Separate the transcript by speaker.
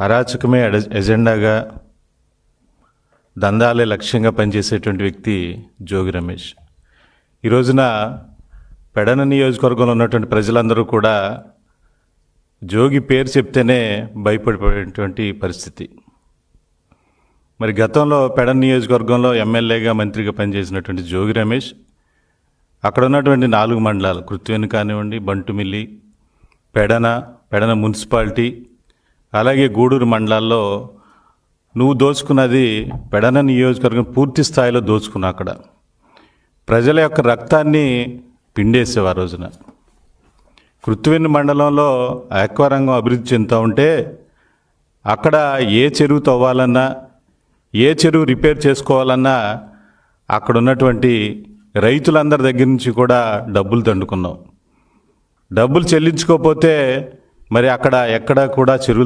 Speaker 1: అరాచకమే ఎజెండాగా దందాలే లక్ష్యంగా పనిచేసేటువంటి వ్యక్తి జోగి రమేష్. ఈ రోజున పెడన నియోజకవర్గంలో ఉన్నటువంటి ప్రజలందరూ కూడా జోగి పేరు చెప్తేనే భయపడిపోయేటువంటి పరిస్థితి. మరి గతంలో పెడన నియోజకవర్గంలో ఎమ్మెల్యేగా మంత్రిగా పనిచేసినటువంటి జోగి రమేష్ అక్కడ ఉన్నటువంటి నాలుగు మండలాలు కృత్వేని కానివ్వండి బంటుమిల్లి పెడన పెడన మున్సిపాలిటీ అలాగే గూడూరు మండలాల్లో నువ్వు దోచుకున్నది పెడన నియోజకవర్గం పూర్తి స్థాయిలో దోచుకున్నా అక్కడ. ప్రజల యొక్క రక్తాన్ని పిండేసేవా ఆ రోజున. కృత్తివెన్ను మండలంలో ఆక్వారంగం అభివృద్ధి చెందుతూ ఉంటే అక్కడ ఏ చెరువు తవ్వాలన్నా ఏ చెరువు రిపేర్ చేసుకోవాలన్నా అక్కడ ఉన్నటువంటి రైతులందరి దగ్గర నుంచి కూడా డబ్బులు దండుకున్నాం. డబ్బులు చెల్లించుకోకపోతే మరి అక్కడ ఎక్కడ కూడా చెరువులు